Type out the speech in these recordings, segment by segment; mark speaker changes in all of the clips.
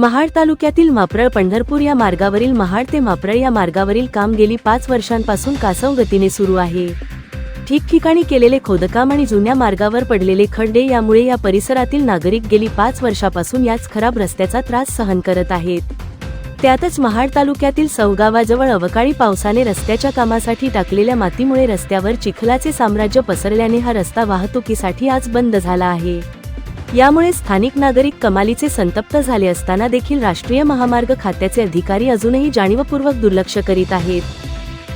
Speaker 1: महाड तालुक्यातील माप्रळ पंढरपूर या मार्गावरील महाड ते माप्रळ या मार्गावरील काम गेली पाच वर्षांपासून कासव गतीने सुरू आहे. ठिकठिकाणी केलेले खोदकाम आणि जुन्या मार्गावर पडलेले खड्डे यामुळे या परिसरातील नागरिक गेली पाच वर्षापासून याच खराब रस्त्याचा त्रास सहन करत आहेत. त्यातच महाड तालुक्यातील सौगावाजवळ अवकाळी पावसाने रस्त्याच्या कामासाठी टाकलेल्या मातीमुळे रस्त्यावर चिखलाचे साम्राज्य पसरल्याने हा रस्ता वाहतुकीसाठी आज बंद झाला आहे. यामुळे स्थानिक नागरिक कमालीचे संतप्त झाले असताना देखील राष्ट्रीय महामार्ग खात्याचे अधिकारी अजूनही जाणीवपूर्वक दुर्लक्ष करीत आहेत.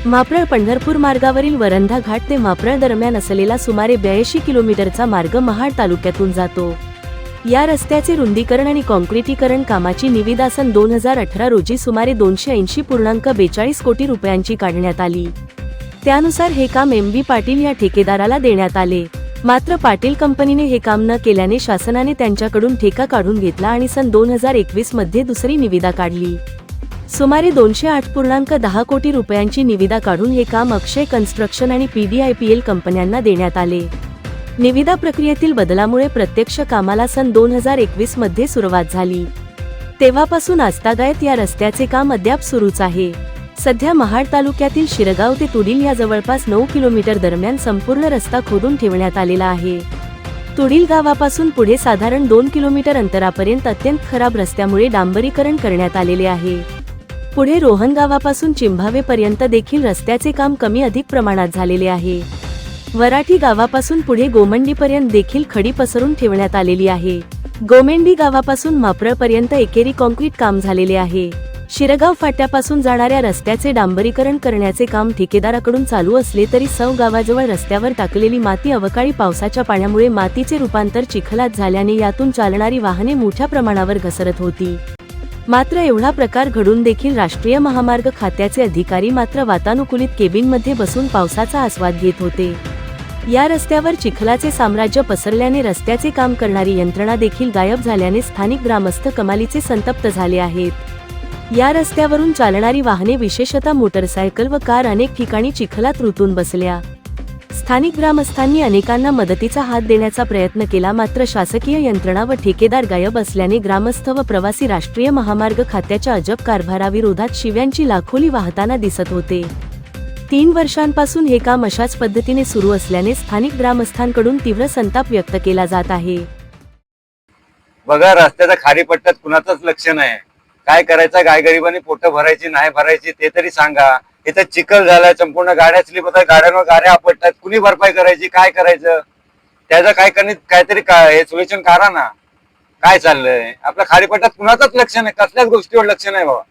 Speaker 1: मापळ पंढरपूर मार्गावरील वरंधा घाट ते मापळ दरम्यान असलेला सुमारे ब्याऐंशी किलोमीटरचा मार्ग महाड तालुक्यातून जातो. या रस्त्याचे रुंदीकरण आणि कॉन्क्रिटीकरण कामाची निविदासन दोन हजार अठरा रोजी सुमारे दोनशे ऐंशी पूर्णांक बेचाळीस कोटी रुपयांची काढण्यात आली. त्यानुसार हे काम एम बी पाटील या ठेकेदाराला देण्यात आले. मात्र पाटील कंपनीने हे काम न केल्याने शासनाने त्यांच्याकडून ठेका काढून घेतला आणि सन दोन हजार एकवीसमध्ये दुसरी निविदा काढली. सुमारे दोनशे आठ पूर्णांक दहा कोटी रुपयांची निविदा काढून हे काम अक्षय कन्स्ट्रक्शन आणि पीडीआयपीएल कंपन्यांना देण्यात आले. निविदा प्रक्रियेतील बदलामुळे प्रत्यक्ष कामाला सन दोन हजार एकवीसमध्ये सुरुवात झाली. तेव्हापासून आजतागायत या रस्त्याचे काम अद्याप सुरूच आहे. सध्या महाड तालुक्यातील शिरगाव ते तुडील या जवळपास नऊ किलोमीटर दरम्यान संपूर्ण रस्ता खोदून ठेवण्यात आलेला आहे. तुडील गावापासून पुढे साधारण दोन किलोमीटर अंतरापर्यंत अत्यंत खराब रस्त्यामुळे डांबरीकरण करण्यात आलेले आहे. पुढे रोहन गावापासून चिंभावेपर्यंत देखील रस्त्याचे काम कमी अधिक प्रमाणात झालेले आहे. वराठी गावापासून पुढे गोमंडीपर्यंत देखील खडी पसरून ठेवण्यात आलेली आहे. गोमेंडी गावापासून माप्रळपर्यंत एकेरी कॉन्क्रीट काम झालेले आहे. शिरगाव फाट्यापासून जाणाऱ्या रस्त्याचे डांबरीकरण करण्याचे काम ठेकेदाराकडून चालू असले तरी सव गावाजवळ रस्त्यावर टाकलेली माती अवकाळी पावसाच्या पाण्यामुळे मातीचे रूपांतर चिखलात झाल्याने यातून चालणारी वाहने मोठ्या प्रमाणावर घसरत होती. मात्र एवढा प्रकार घडून देखील राष्ट्रीय महामार्ग खात्याचे अधिकारी मात्र वातानुकूलित केबिनमध्ये बसून पावसाचा आस्वाद घेत होते. या रस्त्यावर चिखलाचे साम्राज्य पसरल्याने रस्त्याचे काम करणारी यंत्रणा देखील गायब झाल्याने स्थानिक ग्रामस्थ कमालीचे संतप्त झाले आहेत. या रस्त्यावरून चालणारी वाहने विशेषतः मोटरसायकल व कार अनेक ठिकाणी चिखलात रुतून बसल्या. स्थानिक ग्रामस्थांनी अनेकांना मदतीचा हात देण्याचा प्रयत्न केला मात्र शासकीय यंत्रणा व ठेकेदार गायब असल्याने ग्रामस्थ व प्रवासी राष्ट्रीय महामार्ग खात्याच्या अजब कारभाराविरोधात शिव्यांची लाखोली वाहताना दिसत होते. तीन वर्षांपासून हे काम अशाच पद्धतीने सुरू असल्याने स्थानिक ग्रामस्थांकडून तीव्र संताप व्यक्त केला जात आहे.
Speaker 2: बघा रस्त्याचा खारी पट्ट्यात कुणाचंच लक्ष नाही. काय करायचं गाय गरिबांनी पोटं भरायची नाही भरायची ते तरी सांगा. इथं चिखल झालाय संपूर्ण गाड्या स्लिप होतात गाड्यांवर गाड्या आपटतात कुणी भरपाई करायची काय करायचं? त्याचं काय करणे काहीतरी काय हे सोल्युशन करा ना. काय चाललंय? आपल्या खारी कुणाचंच लक्ष नाही कसल्याच गोष्टीवर लक्ष नाही बाबा.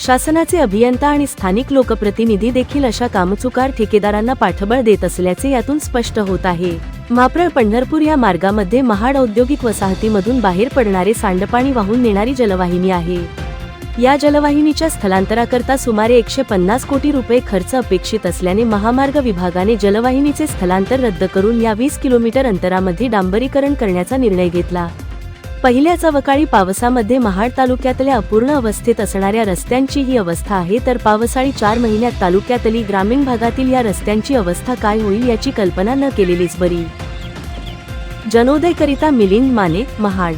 Speaker 1: शासनाचे अभियंता आणि स्थानिक लोकप्रतिनिधी देखील अशा कामचुकार ठेकेदारांना पाठबळ देत असल्याचे यातून स्पष्ट होत आहे. माप्रळ पंढरपूर या मार्गामध्ये महाड औद्योगिक वसाहतीमधून बाहेर पडणारे सांडपाणी वाहून नेणारी जलवाहिनी आहे. या जलवाहिनीच्या स्थलांतराकरता सुमारे एकशे पन्नास कोटी रुपये खर्च अपेक्षित असल्याने महामार्ग विभागाने जलवाहिनीचे स्थलांतर रद्द करून या वीस किलोमीटर अंतरामध्ये डांबरीकरण करण्याचा निर्णय घेतला. पहिल्याच अवकाळी पावसामध्ये महाड तालुक्यातल्या अपूर्ण अवस्थेत असणाऱ्या रस्त्यांची ही अवस्था आहे तर पावसाळी चार महिन्यात तालुक्यातली ग्रामीण भागातील या रस्त्यांची अवस्था काय होईल याची कल्पना न केलेलीच बरी. जनोदयकरिता मिलिंद माने महाड.